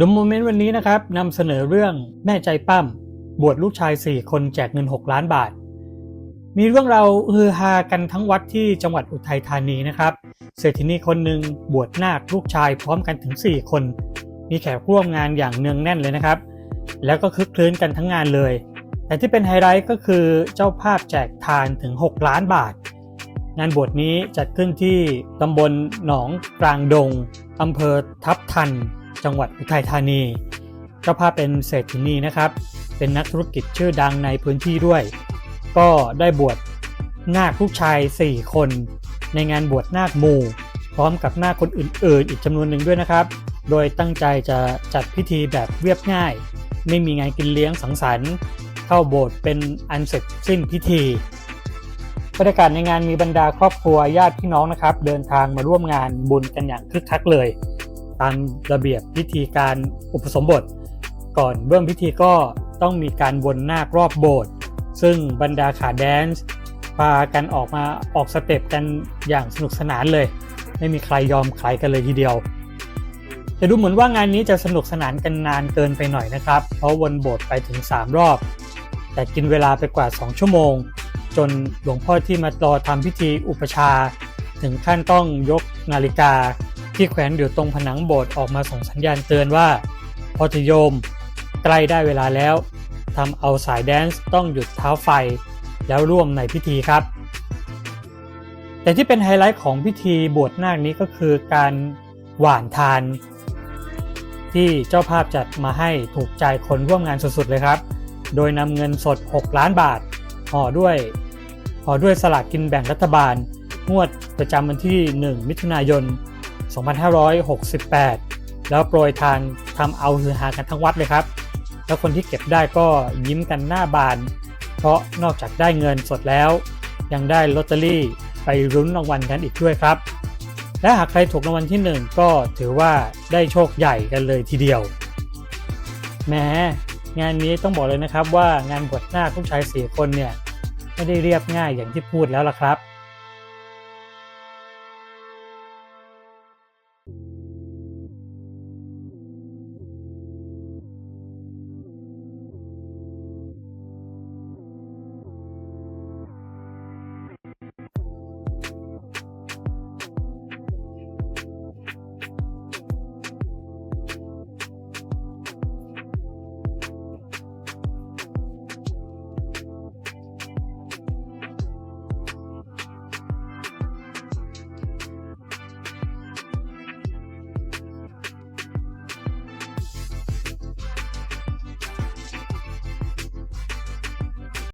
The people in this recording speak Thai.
ดมโมเมนต์วันนี้นะครับนำเสนอเรื่องแม่ใจปั้ม บวชลูกชาย 4 คนแจกเงิน 6 ล้านบาท มีเรื่องเราฮือฮากันทั้งวัดที่จังหวัดอุทัยธานีนะครับ เศรษฐินีคนหนึ่งบวชนาคลูกชายพร้อมกันถึง 4 คน มีแขกร่วมงานอย่างเนืองแน่นเลยนะครับ แล้วก็คึกคลื้นกันทั้งงานเลย แต่ที่เป็นไฮไลท์ก็คือเจ้าภาพแจกทานถึง 6 ล้านบาท งานบวชนี้จัดขึ้นที่ตำบลหนองกลางดงอำเภอทับทัน จังหวัดอุทัยธานีเจ้าภาพเป็นเศรษฐินีนะครับ เป็นนักธุรกิจชื่อดังในพื้นที่ด้วย ก็ได้บวชนาคลูกชาย 4 คน ในงานบวชนาคหมู่ พร้อมกับนาคคนอื่น ๆ อีกจำนวนหนึ่งด้วยนะครับ โดยตั้งใจจะจัดพิธีแบบเรียบง่าย ไม่มีงานกินเลี้ยงสังสรรค์ เข้าโบสถ์เป็นอันเสร็จสิ้นพิธีบรรยากาศในงานมีบรรดาครอบครัวญาติพี่น้องนะครับ เดินทางมาร่วมงานบุญกันอย่างคึกคักเลย ตามระเบียบพิธีการอุปสมบท ก่อนเบื้องพิธีก็ต้องมีการวนหน้ารอบโบสถ์ซึ่งบรรดาขาแดนซ์พากันออกมาออกสเต็ปกันอย่างสนุกสนานเลย ไม่มีใครยอมใครกันเลยทีเดียวแต่ดูเหมือนว่างานนี้จะสนุกสนานกันนานเกินไปหน่อยนะครับ เพราะวนโบสถ์ไปถึง 3 รอบ แต่กินเวลาไปกว่า 2 ชั่วโมง จนหลวงพ่อที่มารอทำพิธีอุปชา ถึงขั้นต้องยกนาฬิกา ที่แขวนอยู่ตรงผนังโบสถ์ออกมาส่งสัญญาณเตือนว่าพอทโยม ใกล้ได้เวลาแล้วทำเอาสายแดนซ์ต้องหยุดเท้าไฟ แล้วร่วมในพิธีครับ แต่ที่เป็นไฮไลท์ของพิธีบวชนาคนี้ก็คือการหว่านทาน ที่เจ้าภาพจัดมาให้ถูกใจคนร่วมงานสุดๆเลยครับ โดยนำเงินสด 6 ล้านบาทห่อด้วยห่อด้วยสลากกินแบ่งรัฐบาลงวดประจำวันที่ 1 มิถุนายน 2568 แล้วโปรยทานทำเอาฮือฮากันทั้งวัดเลยครับ แล้วคนที่เก็บได้ก็ยิ้มกันหน้าบาน เพราะนอกจากได้เงินสดแล้ว ยังได้ลอตเตอรี่ไปรุ้นรางวัลกันอีกด้วยครับ และหากใครถูกรางวัลที่ 1 ก็ถือว่าได้โชคใหญ่กันเลยทีเดียวแม้งานนี้ต้องบอกเลยนะครับว่างานบวชนาคลูกชายสี่คนเนี่ยไม่ได้เรียบง่ายอย่างที่พูดแล้วล่ะครับ